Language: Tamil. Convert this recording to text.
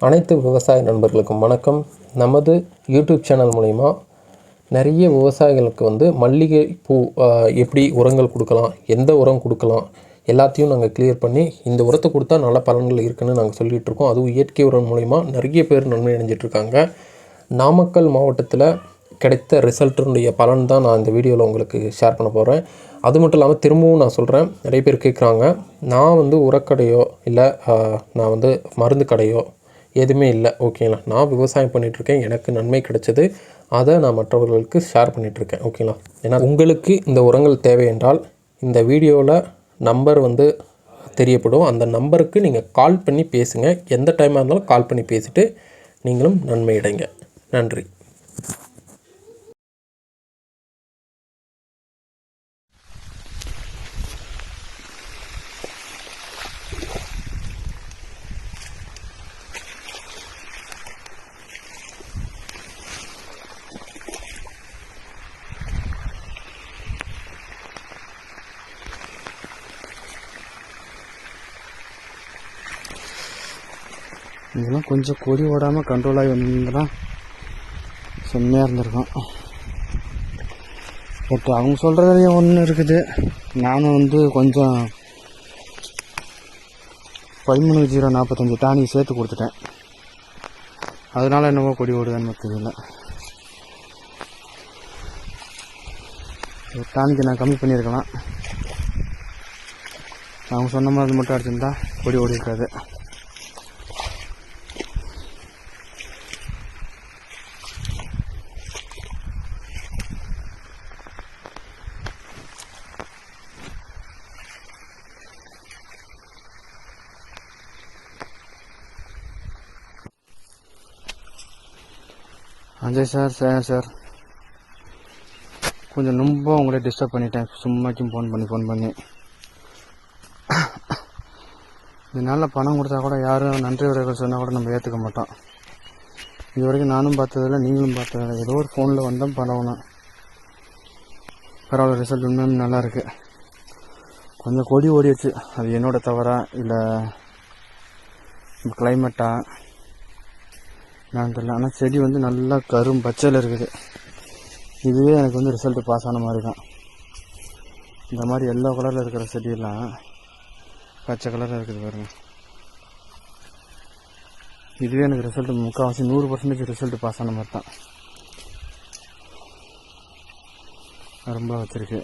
அனைத்து விவசாய நண்பர்களுக்கும் வணக்கம். நமது யூடியூப் சேனல் மூலிமா நிறைய விவசாயிகளுக்கு வந்து மல்லிகை பூ எப்படி உரங்கள் கொடுக்கலாம் எந்த உரம் கொடுக்கலாம் எல்லாத்தையும் நாங்கள் கிளியர் பண்ணி இந்த உரத்தை கொடுத்தா நல்ல பலன்கள் இருக்குன்னு நாங்கள் சொல்லிகிட்டு இருக்கோம். அதுவும் இயற்கை உரம் மூலிமா நிறைய பேர் நன்மை அடைஞ்சிட்ருக்காங்க நாமக்கல் மாவட்டத்தில் கிடைத்த ரிசல்ட்டினுடைய பலன் தான் நான் இந்த வீடியோவில் உங்களுக்கு ஷேர் பண்ண போகிறேன் அது மட்டும் இல்லாமல் திரும்பவும் நான் சொல்கிறேன் நிறைய பேர் கேட்குறாங்க நான் வந்து உரக்கடையோ இல்லை நான் வந்து மருந்து கடையோ எதுவுமே இல்லை. ஓகேங்களா நான் விவசாயம் பண்ணிகிட்ருக்கேன் எனக்கு நன்மை கிடைச்சது. அதை நான் மற்றவர்களுக்கு ஷேர் பண்ணிகிட்ருக்கேன் ஓகேங்களா ஏன்னா உங்களுக்கு இந்த உரங்கள் தேவை என்றால் இந்த வீடியோவில் நம்பர் வந்து தெரியப்படும். அந்த நம்பருக்கு நீங்கள் கால் பண்ணி பேசுங்க. எந்த டைமாக இருந்தாலும் கால் பண்ணி பேசிவிட்டு நீங்களும் நன்மை அடைங்க. நன்றி. இதெல்லாம் கொஞ்சம் கொடி ஓடாமல் கண்ட்ரோல் ஆகி வந்திருந்தான் செம்மையாக இருந்திருக்கும். பட் அவங்க சொல்கிறதுலையும் ஒன்று இருக்குது. நானும் வந்து கொஞ்சம் பதிமூணு ஜீரோ நாற்பத்தஞ்சு டானி சேர்த்து கொடுத்துட்டேன். அதனால் என்னவோ கொடி ஓடுதான்னு தெரியல. ஒரு டானிக்கு நான் கம்மி பண்ணியிருக்கலாம். அவங்க சொன்ன மாதிரி மட்டும் அடிச்சிருந்தா கொடி ஓடி இருக்காது அஜய் சார் சார் சார் கொஞ்சம் ரொம்ப உங்களை டிஸ்டர்ப் பண்ணிட்டேன். சும்மாச்சும் ஃபோன் பண்ணி ஃபோன் பண்ணி. இதனால் பணம் கொடுத்தா கூட யாரும் நன்றி உரைகள் சொன்னால் கூட நம்ம ஏற்றுக்க மாட்டோம். இது வரைக்கும் நானும் பார்த்ததில்ல நீங்களும் பார்த்ததில்ல. ஏதோ ஒரு ஃபோனில் வந்தால் பரவணும். பரவாயில்ல ரிசல்ட் உண்மையும் நல்லாயிருக்கு கொஞ்சம் கொடி ஓடிடுச்சு. அது என்னோடய தவறா? இல்லை கிளைமேட்டா நான் தெரியல ஆனால் செடி வந்து நல்லா கரும் பச்சையில் இருக்குது. இதுவே எனக்கு வந்து ரிசல்ட் பாஸ் ஆன மாதிரி தான் இந்த மாதிரி எல்லோ கலரில் இருக்கிற செடியெல்லாம் பச்சை கலரில் இருக்குது பாருங்க. இதுவே எனக்கு ரிசல்ட் முக்கால்வாசி நூறு பர்சன்டேஜ் ரிசல்ட் பாஸ் ஆன மாதிரி தான் ரொம்ப வச்சுருக்கு.